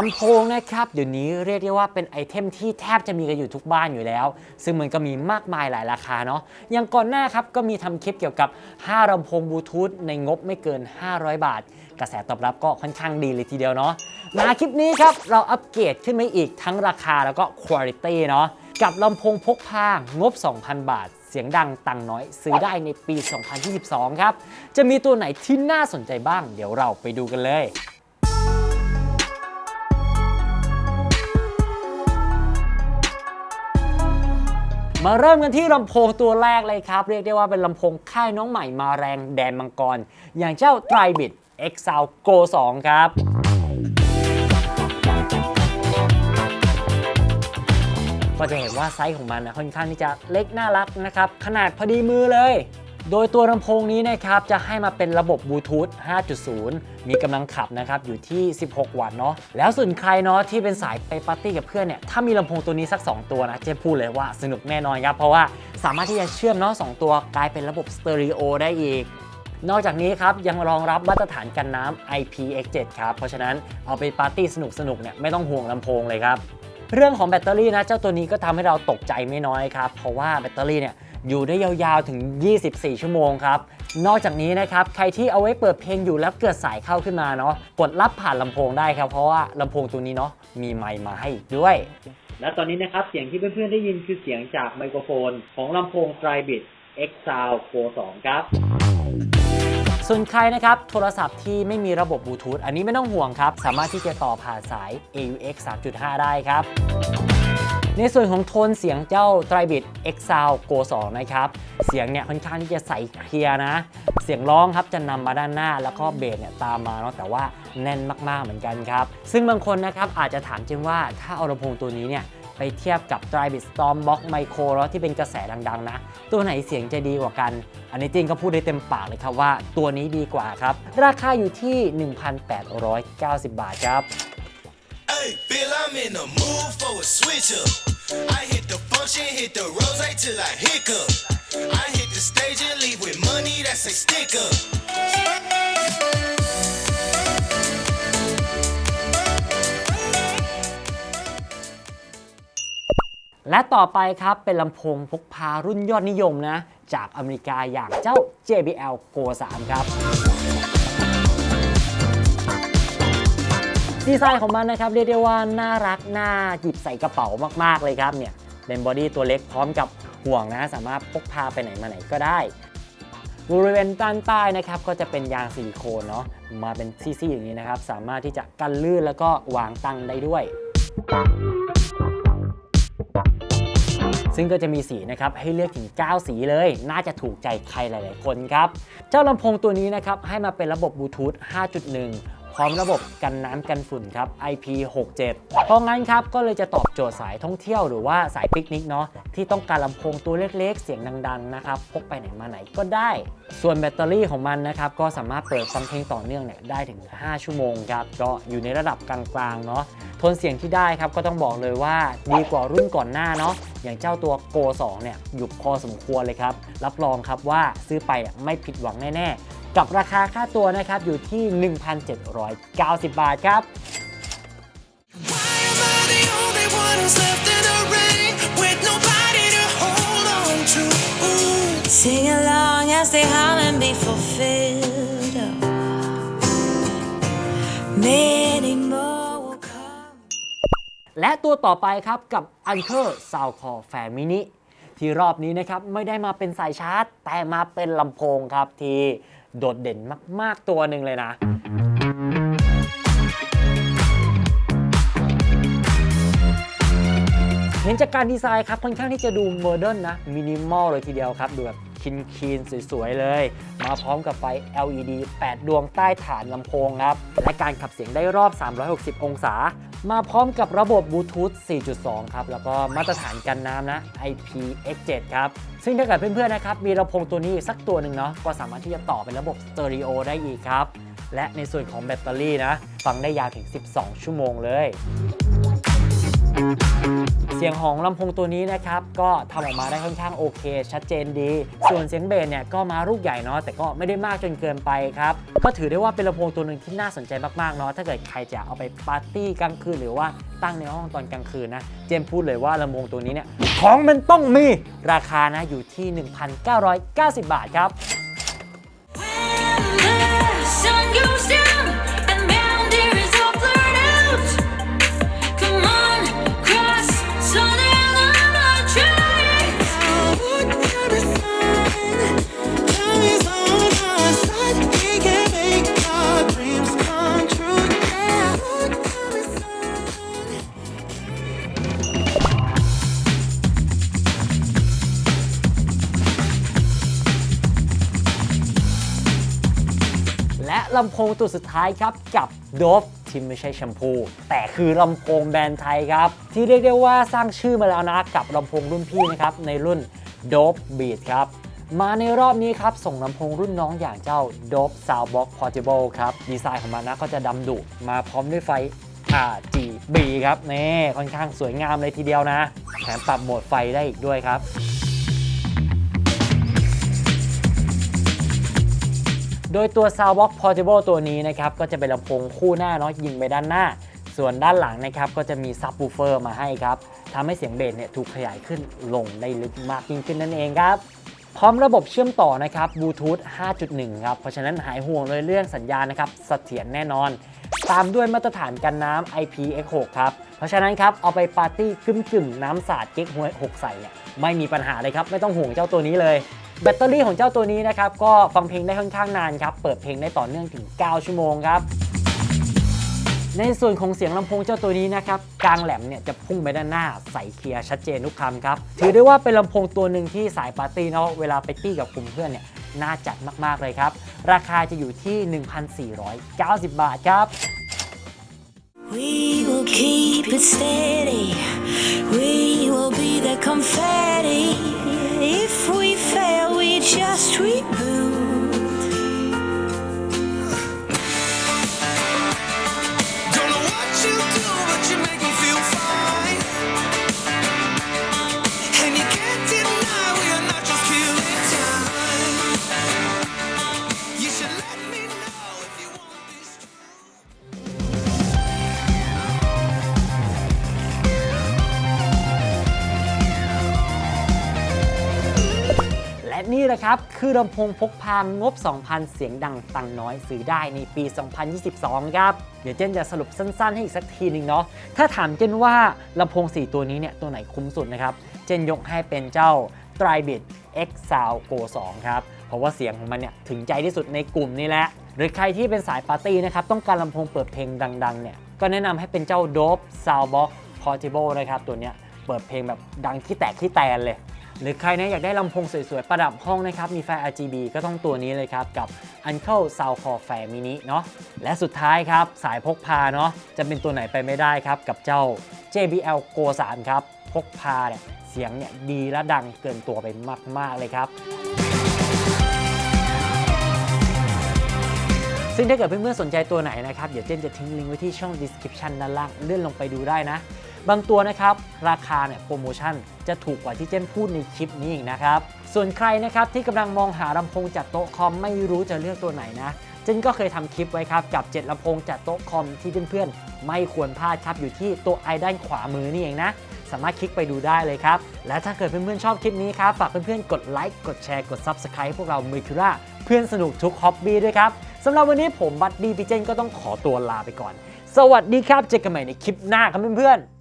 ลำโพงนะครับเดี๋ยวนี้เรียกได้ว่าเป็นไอเทมที่แทบจะมีกันอยู่ทุกบ้านอยู่แล้ว ซึ่งมันก็มีมากมายหลายราคาเนาะอย่างก่อนหน้าครับก็มีทำคลิปเกี่ยวกับ 5ลำโพงบลูทูธในงบไม่เกิน 500 บาท กระแสตอบรับก็ค่อนข้างดีเลยทีเดียวเนาะมาคลิปนี้ครับเราอัปเกรดขึ้นมาอีกทั้งราคาแล้วก็คุณภาพเนาะกับลำโพงพกพางบ 2,000 บาท เสียงดังตังน้อย ซื้อได้ในปี 2022 ครับ จะมีตัวไหนที่น่าสนใจบ้าง เดี๋ยวเราไปดูกันเลย มาเริ่มกันที่ลำโพงตัวแรกเลยครับ เรียกได้ว่าเป็นลำโพงค่ายน้องใหม่มาแรงแดนมังกร อย่างเจ้า t r i b i t X Sound Go 2 ครับก็จะเห็นว่าไซส์ของมันนะค่อนข้างที่จะเล็กน่ารักนะครับ ขนาดพอดีมือเลย โดยตัวลำโพงนี้นะครับจะให้มาเป็นระบบบลูทูธ 5.0 มีกำลังขับนะครับอยู่ที่ 16 วัตต์เนาะ แล้วส่วนใครเนาะที่เป็นสายไปปาร์ตี้กับเพื่อนเนี่ยถ้ามีลำโพงตัวนี้สัก 2 ตัวนะเจ๊พูดเลยว่าสนุกแน่นอนครับ เพราะว่าสามารถที่จะเชื่อมเนาะสองตัวกลายเป็นระบบสเตอริโอได้อีกนอกจากนี้ครับ ยังรองรับมาตรฐานกันน้ำ IPX7 ครับ เพราะฉะนั้นเอาไปปาร์ตี้สนุกๆเนี่ยไม่ต้องห่วงลำโพงเลยครับ เรื่องของแบตเตอรี่นะ เจ้าตัวนี้ก็ทำให้เราตกใจไม่น้อยครับ เพราะว่าแบตเตอรี่เนี่ย อยู่ได้ยาวๆถึง 24 ชั่วโมงครับ นอกจากนี้นะครับ ใครที่เอาไว้เปิดเพลงอยู่แล้วเกิดสายเข้าขึ้นมาเนาะ กดรับผ่านลำโพงได้ครับ เพราะว่าลำโพงตัวนี้เนาะ มีไมค์มาให้อีกด้วย และตอนนี้นะครับ เสียงที่เพื่อนๆได้ยินคือเสียงจากไมโครโฟน ของลำโพง t r i b i t X Sound Pro 2ครับส่วนใครนะครับ โทรศัพท์ที่ไม่มีระบบบลูทูธอันนี้ไม่ต้องห่วงครับ สามารถที่จะต่อผ่านสาย AUX 3.5 ได้ครับ ในส่วนของโทนเสียงเจ้า t r i b i t X Sound Go 2 นะครับ เสียงเนี่ยค่อนข้างที่จะใสเคลียร์นะ เสียงร้องครับจะนำมาด้านหน้าแล้วก็เบสเนี่ยตามมาเนาะแต่ว่าแน่นมากๆเหมือนกันครับ ซึ่งบางคนนะครับอาจจะถามเจมว่าถ้าเอาลำโพงตัวนี้เนี่ยไปเทียบกับ t r i b i t Stormbox Micro แล้วที่เป็นกระแสดังๆ นะ ตัวไหนเสียงจะดีกว่ากัน อันนี้จริงก็พูดได้เต็มปากเลยครับว่าตัวนี้ดีกว่าครับ ราคาอยู่ที่ 1,890 บาทครับ Hey, Bill, I'm in the mood for a switch up. I hit the function, hit the rose till I hiccup. I hit the stage and leave with money that's a sticker. และต่อไปครับเป็นลำโพงพกพารุ่นยอดนิยมนะ จากอเมริกาอย่างเจ้า JBL Go 3 ครับ ดีไซน์ของมันนะครับเรียกได้ว่าน่ารักน่าหยิบใส่กระเป๋ามากๆเลยครับเนี่ยเป็นบอดี้ตัวเล็กพร้อมกับห่วงนะสามารถพกพาไปไหนมาไหนก็ได้บริเวณด้านใต้นะครับก็จะเป็นยางซิลิโคนเนาะมาเป็นซี่ๆอย่างนี้นะครับ สามารถที่จะกันลื่นแล้วก็วางตั้งได้ด้วย ซึ่งก็จะมีสีนะครับให้เลือกถึง 9 สีเลย น่าจะถูกใจใครหลาย ๆ คนครับ เจ้าลำโพงตัวนี้นะครับให้มาเป็นระบบบลูทูธ5.1 ร้อมระบบกันน้ำกันฝุ่นครับ IP67 เพราะงั้นครับก็เลยจะตอบโจทย์สายท่องเที่ยวหรือว่าสายปิกนิกเนาะที่ต้องการลำโพงตัวเล็กๆ เสียงดังๆนะครับพกไปไหนมาไหนก็ได้ ส่วนแบตเตอรี่ของมันนะครับก็สามารถเปิดฟังเพลงต่อเนื่องเนี่ยได้ถึง 5 ชั่วโมงครับก็อยู่ในระดับกลางๆเนาะ ทนเสียงที่ได้ครับก็ต้องบอกเลยว่าดีกว่ารุ่นก่อนหน้าเนาะอย่างเจ้าตัว Go 2เนี่ยอยู่พอสมควรเลยครับ รับรองครับว่าซื้อไปไม่ผิดหวังแน่ๆ กับราคาค่าตัวนะครับอยู่ที่ 1,790 บาทครับ Why am และตัวต่อไปครับกับ Anker Soundcore Fan Mini ที่รอบนี้นะครับไม่ได้มาเป็นสายชาร์จ แต่มาเป็นลำโพงครับที่โดดเด่นมาก ๆ ตัวหนึ่งเลยนะเห็นจากการดีไซน์ครับค่อนข้างที่จะดูโมเดิร์นนะมินิมอลเลยทีเดียวครับ ดูแบบ คินคีนๆ สวยๆ เลย มาพร้อมกับไฟ LED 8 ดวงใต้ฐานลำโพงครับ และการขับเสียงได้รอบ 360 องศา มาพร้อมกับระบบบลูทูธ 4.2 ครับ แล้วก็มาตรฐานกันน้ำนะ IPX7 ครับ ซึ่งถ้าเกิดเพื่อนๆ นะครับ มีลำโพงตัวนี้สักตัวหนึ่งเนาะ ก็สามารถที่จะต่อเป็นระบบสเตอริโอได้อีกครับ และในส่วนของแบตเตอรี่นะ ฟังได้ยาวถึง 12 ชั่วโมงเลย เสียงของลำโพงตัวนี้นะครับ ก็ทำออกมาได้ค่อนข้างโอเค ชัดเจนดี ส่วนเสียงเบสเนี่ยก็มาลูกใหญ่เนาะแต่ก็ไม่ได้มากจนเกินไปครับ ก็ถือได้ว่าเป็นลำโพงตัวหนึ่งที่น่าสนใจมากๆเนาะถ้าเกิดใครจะเอาไปปาร์ตี้กลางคืนหรือว่าตั้งในห้องตอนกลางคืนนะเจมส์พูดเลยว่าลำโพงตัวนี้เนี่ยของมันต้องมีราคานะอยู่ที่ 1,990 บาทครับ และลำโพงตัวสุดท้ายครับ กับโดฟที่ไม่ใช่แชมพู แต่คือลำโพงแบรนด์ไทยครับ ที่เรียกได้ว่าสร้างชื่อมาแล้วนะ กับลำโพงรุ่นพี่นะครับ ในรุ่น Dope Beat ครับมาในรอบนี้ครับ ส่งลำโพงรุ่นน้องอย่างเจ้า Dope Soundbox Portable ครับ ดีไซน์ของมันนะก็จะดำดุมาพร้อมด้วยไฟ RGB ครับ นี่ ค่อนข้างสวยงามเลยทีเดียวนะ แถมปรับโหมดไฟได้อีกด้วยครับ ดยตัว Soundbox Portable ตัวนี้นะครับก็จะเป็นลำโพงคู่หน้าเนาะยิงไปด้านหน้า ส่วนด้านหลังนะครับก็จะมีซับ w ูเฟอร์มาให้ครับทำให้เสียงเบสเนี่ยถูกขยายขึ้นลงได้ลึกมากยิ่งขึ้นนั่นเองครับพร้อมระบบเชื่อมต่อนะครับบลูทูธ 5.1 ครับ เพราะฉะนั้นหายห่วงเลยเรื่องสัญญาณนะครับเสถียรแน่นอน ตามด้วยมาตรฐานกันน้ำ IPX6 ครับ เพราะฉะนั้นครับ เอาไปปาร์ตี้กึ่มๆ น้ำสาดเก๊กฮวย 6 ใส่เนี่ยไม่มีปัญหาเลยครับ ไม่ต้องห่วงเจ้าตัวนี้เลย แบตเตอรี่ของเจ้าตัวนี้นะครับก็ฟังเพลงได้ค่อนข้างนานครับ เปิดเพลงได้ต่อเนื่องถึง 9 ชั่วโมงครับ ในส่วนของเสียงลำโพงเจ้าตัวนี้นะครับกลางแหลมเนี่ยจะพุ่งไปด้านหน้าใสเคลียร์ชัดเจนทุกคำครับ ถือได้ว่าเป็นลำโพงตัวหนึ่งที่สายปาร์ตี้เนาะเวลาไปตี้กับกลุ่มเพื่อนเนี่ยน่าจัดมากๆเลยครับ ราคาจะอยู่ที่ 1,490 บาทครับ We will keep it steady. We will be the confetti. If we fail, we just reboot. และนี่แหละครับ คือลำโพงพกพางบ 2,000 เสียงดังตังน้อยซื้อได้ในปี 2022 ครับ เดี๋ยวเจนจะสรุปสั้นๆ ให้อีกสักทีหนึ่งเนาะ ถ้าถามเจนว่าลำโพง 4 ตัวนี้เนี่ย ตัวไหนคุ้มสุดนะครับ เจนยกให้เป็นเจ้า t r i b i t X Sound Go 2 ครับ เพราะว่าเสียงของมันเนี่ยถึงใจที่สุดในกลุ่มนี้แหละ หรือใครที่เป็นสายปาร์ตี้นะครับต้องการลำโพงเปิดเพลงดังๆเนี่ย ก็แนะนำให้เป็นเจ้า Dope Soundbox Portable นะครับตัวเนี้ยเปิดเพลงแบบดังขี้แตกขี้แตนเลย หรือใครนะอยากได้ลำโพงสวยๆ ประดับห้องนะครับ มีไฟ RGB ก็ต้องตัวนี้เลยครับ กับ Uncle Soundcore Fair Mini เนาะและสุดท้ายครับ สายพกพาเนาะจะเป็นตัวไหนไปไม่ได้ครับ กับเจ้า JBL Go 3 ครับ พกพาเนี่ยเสียงเนี่ยดีและดังเกินตัวไปมาก ๆ เลยครับซึ่งถ้าเกิดเพื่อนๆสนใจตัวไหนนะครับ เดี๋ยวเจนจะทิ้งลิงก์ไว้ที่ช่อง description ด้านล่าง เลื่อนลงไปดูได้นะ บางตัวนะครับราคาเนี่ยโปรโมชั่นจะถูกกว่าที่เจนพูดในคลิปนี้อีกนะครับ ส่วนใครนะครับที่กำลังมองหาลำโพงจากโต๊ะคอมไม่รู้จะเลือกตัวไหนนะเจนก็เคยทำคลิปไว้ครับกับ 7ลำโพงจากโต๊ะคอมที่เพื่อนๆไม่ควรพลาดครับอยู่ที่ตัวไอด้านขวามือนี่เองนะสามารถคลิกไปดูได้เลยครับ และถ้าเกิดเพื่อนๆชอบคลิปนี้ครับ ฝากเพื่อนๆกดไลค์กดแชร์กด Subscribe พวกเรา m e r c u r a เพื่อนสนุกทุกฮ็อบบี้ด้วยครับสำหรับวันนี้ผมบัดดี้พี่เจนก็ต้องขอตัวลาไปก่อน สวัสดีครับ เจอกันใหม่ในคลิปหน้าครับเพื่อนๆ